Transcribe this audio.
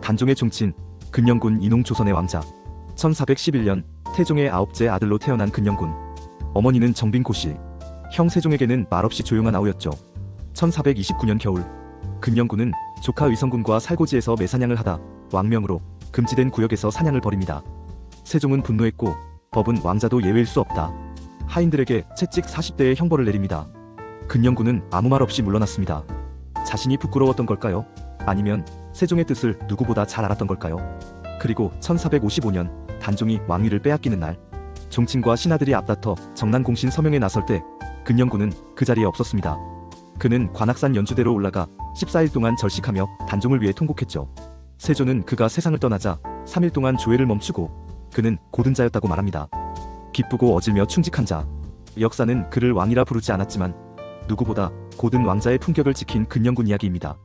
단종의 종친 근영군 인홍조선의 왕자. 1411년 태종의 아홉째 아들로 태어난 근영군. 어머니는 정빈고씨. 형 세종에게는 말없이 조용한 아우였죠. 1429년 겨울. 근영군은 조카 의성군과 살고지에서 매사냥을 하다 왕명으로 금지된 구역에서 사냥을 벌입니다. 세종은 분노했고 법은 왕자도 예외일 수 없다. 하인들에게 채찍 40대의 형벌을 내립니다. 근영군은 아무 말 없이 물러났습니다. 자신이 부끄러웠던 걸까요? 아니면 세종의 뜻을 누구보다 잘 알았던 걸까요? 그리고 1455년 단종이 왕위를 빼앗기는 날 종친과 신하들이 앞다퉈 정난공신 서명에 나설 때 근영군은 그 자리에 없었습니다. 그는 관악산 연주대로 올라가 14일 동안 절식하며 단종을 위해 통곡했죠. 세조는 그가 세상을 떠나자 3일 동안 조회를 멈추고 그는 고든 자였다고 말합니다. 기쁘고 어질며 충직한 자. 역사는 그를 왕이라 부르지 않았지만 누구보다 고든 왕자의 품격을 지킨 근영군 이야기입니다.